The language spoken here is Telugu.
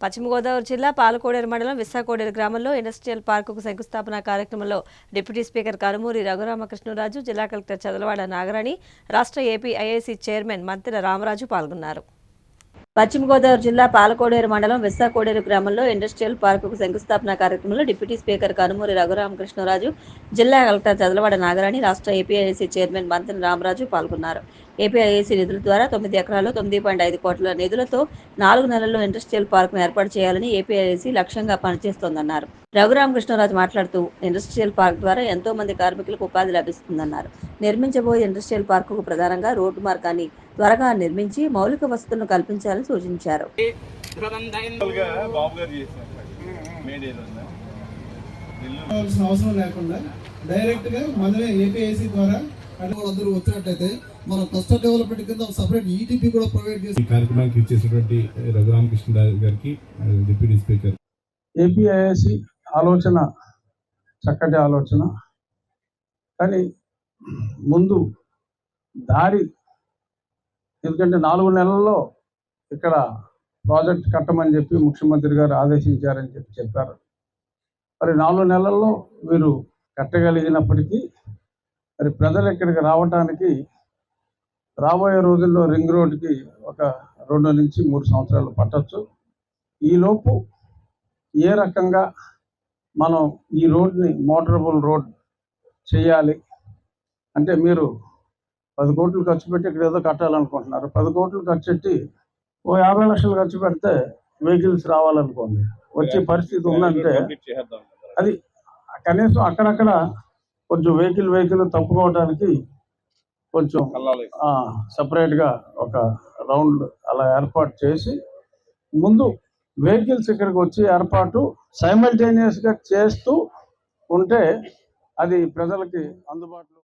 పశ్చిమ గోదావరి జిల్లా పాలకోడేరు మండలం విశాకోడేరు గ్రామంలో ఇండస్ట్రియల్ పార్కుకు శంకుస్థాపన కార్యక్రమంలో డిప్యూటీ స్పీకర్ కరుమూరి రఘురామకృష్ణరాజు జిల్లా కలెక్టర్ చదలవాడ నాగరాణి రాష్ట్ర ఏపీ ఐఐసి చైర్మన్ మంత్రి రామరాజు పాల్గొన్నారు. పశ్చిమ గోదావరి జిల్లా పాలకోడేరు మండలం విశాఖోడేరు గ్రామంలో ఇండస్ట్రియల్ పార్కుకు శంకుస్థాపన కార్యక్రమంలో డిప్యూటీ స్పీకర్ కనుమూరి రఘురామకృష్ణరాజు జిల్లా కలెక్టర్ చదలవాడ నాగరాణి రాష్ట్ర ఏపీఐసి చైర్మన్ మంత్రి రామరాజు పాల్గొన్నారు. ఏపీఐసి నిధుల ద్వారా తొమ్మిది ఎకరాల్లో తొమ్మిది పాయింట్ ఐదు కోట్ల నిధులతో నాలుగు నెలల్లో ఇండస్ట్రియల్ పార్క్ను ఏర్పాటు చేయాలని ఏపీఐసి లక్ష్యంగా పనిచేస్తోందన్నారు. రఘురామకృష్ణరాజు మాట్లాడుతూ ఇండస్ట్రియల్ పార్క్ ద్వారా ఎంతో మంది కార్మికులకు ఉపాధి లభిస్తుందన్నారు. నిర్మించబోయే ఇండస్ట్రియల్ పార్కుకు ప్రధానంగా రోడ్డు మార్గాన్ని త్వరగా నిర్మించి మౌలిక వసతులను కల్పించాలని సూచించారు. అవసరం లేకుండా డైరెక్ట్గా మనమే ఏపీఐసి ద్వారా వాళ్ళందరూ వచ్చినట్టయితే మనం క్లస్టర్ డెవలప్మెంట్ కింద సపరేట్ ఈటీపీ కూడా ప్రొవైడ్ చేసి ఈ కార్యక్రమానికి ఇచ్చేసినటువంటి రఘురామకృష్ణరాజు గారికి డిప్యూటీ స్పీకర్. ఏపీఐసి ఆలోచన చక్కటి ఆలోచన. కానీ ముందు దారి ఎందుకంటే నాలుగు నెలల్లో ఇక్కడ ప్రాజెక్ట్ కట్టమని చెప్పి ముఖ్యమంత్రి గారు ఆదేశించారని చెప్పి చెప్పారు. మరి నాలుగు నెలల్లో వీరు కట్టగలిగినప్పటికీ మరి ప్రజలు ఇక్కడికి రావటానికి రాబోయే రోజుల్లో రింగ్ రోడ్కి ఒక రెండు నుంచి మూడు సంవత్సరాలు పట్టచ్చు. ఈలోపు ఏ రకంగా మనం ఈ రోడ్ని మోటరబుల్ రోడ్ చేయాలి అంటే మీరు పది కోట్లు ఖర్చు పెట్టి ఇక్కడ ఏదో కట్టాలనుకుంటున్నారు. పది కోట్లు ఖర్చు పెట్టి ఓ యాభై లక్షలు ఖర్చు పెడితే వెహికల్స్ రావాలనుకోండి. వచ్చే పరిస్థితి ఉందంటే అది కనీసం అక్కడక్కడ కొంచెం వెహికల్ వెహికల్ తప్పుకోవడానికి కొంచెం సపరేట్గా ఒక రౌండ్ అలా ఏర్పాటు చేసి ముందు వెహికల్స్ ఇక్కడికి వచ్చి ఏర్పాటు simultaneous గా చేస్తూ ఉంటే అది ప్రజలకి అందుబాటులో